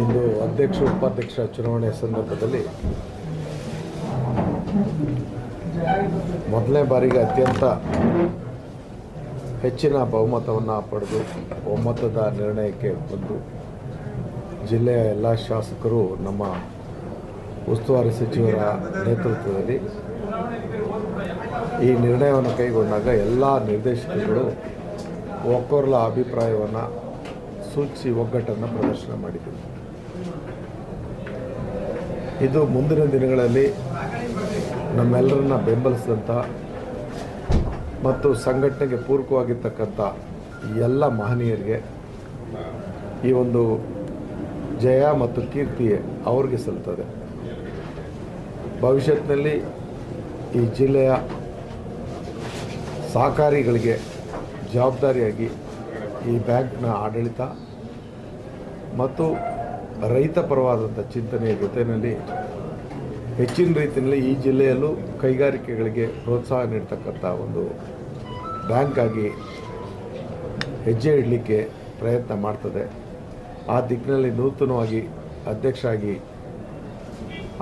ಇಂದು ಅಧ್ಯಕ್ಷ ಉಪಾಧ್ಯಕ್ಷ ಚುನಾವಣೆ ಸಂದರ್ಭದಲ್ಲಿ ಮೊದಲನೇ ಬಾರಿಗೆ ಅತ್ಯಂತ ಹೆಚ್ಚಿನ ಬಹುಮತವನ್ನು ಪಡೆದು ಒಮ್ಮತದ ನಿರ್ಣಯಕ್ಕೆ ಬಂದು ಜಿಲ್ಲೆಯ ಎಲ್ಲ ಶಾಸಕರು ನಮ್ಮ ಉಸ್ತುವಾರಿ ಸಚಿವರ ನೇತೃತ್ವದಲ್ಲಿ ಈ ನಿರ್ಣಯವನ್ನು ಕೈಗೊಂಡಾಗ ಎಲ್ಲ ನಿರ್ದೇಶಕರುಗಳು ಒಕ್ಕೊರ್ಲ ಅಭಿಪ್ರಾಯವನ್ನು ಸೂಚಿಸಿ ಒಗ್ಗಟ್ಟನ್ನು ಪ್ರದರ್ಶನ ಮಾಡಿದರು. ಇದು ಮುಂದಿನ ದಿನಗಳಲ್ಲಿ ನಮ್ಮೆಲ್ಲರನ್ನ ಬೆಂಬಲಿಸಿದಂಥ ಮತ್ತು ಸಂಘಟನೆಗೆ ಪೂರಕವಾಗಿರ್ತಕ್ಕಂಥ ಎಲ್ಲ ಮಹನೀಯರಿಗೆ ಈ ಒಂದು ಜಯ ಮತ್ತು ಕೀರ್ತಿ ಅವ್ರಿಗೆ ಸಲ್ತದೆ ಭವಿಷ್ಯತ್ತಿನಲ್ಲಿ ಈ ಜಿಲ್ಲೆಯ ಸಹಕಾರಿಗಳಿಗೆ ಜವಾಬ್ದಾರಿಯಾಗಿ ಈ ಬ್ಯಾಂಕ್ನ ಆಡಳಿತ ಮತ್ತು ರೈತ ಪರವಾದಂಥ ಚಿಂತನೆಯ ಜೊತೆಯಲ್ಲಿ ಹೆಚ್ಚಿನ ರೀತಿಯಲ್ಲಿ ಈ ಜಿಲ್ಲೆಯಲ್ಲೂ ಕೈಗಾರಿಕೆಗಳಿಗೆ ಪ್ರೋತ್ಸಾಹ ನೀಡ್ತಕ್ಕಂಥ ಒಂದು ಬ್ಯಾಂಕ್ ಆಗಿ ಹೆಜ್ಜೆ ಇಡಲಿಕ್ಕೆ ಪ್ರಯತ್ನ ಮಾಡ್ತದೆ. ಆ ದಿಕ್ಕಿನಲ್ಲಿ ನೂತನವಾಗಿ ಅಧ್ಯಕ್ಷ ಆಗಿ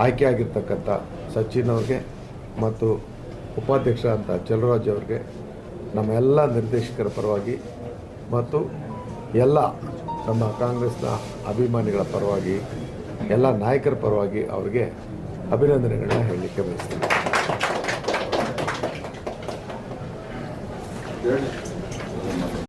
ಆಯ್ಕೆಯಾಗಿರ್ತಕ್ಕಂಥ ಸಚಿನ್ ಅವ್ರಿಗೆ ಮತ್ತು ಉಪಾಧ್ಯಕ್ಷ ಅಂತ ಚಲರಾಜ್ ಅವ್ರಿಗೆ ನಮ್ಮ ಎಲ್ಲ ನಿರ್ದೇಶಕರ ಪರವಾಗಿ ಮತ್ತು ಎಲ್ಲ ನಮ್ಮ ಕಾಂಗ್ರೆಸ್ನ ಅಭಿಮಾನಿಗಳ ಪರವಾಗಿ ಎಲ್ಲ ನಾಯಕರ ಪರವಾಗಿ ಅವರಿಗೆ ಅಭಿನಂದನೆಗಳನ್ನ ಹೇಳಲಿಕ್ಕೆ ಬಯಸ್ತೀನಿ.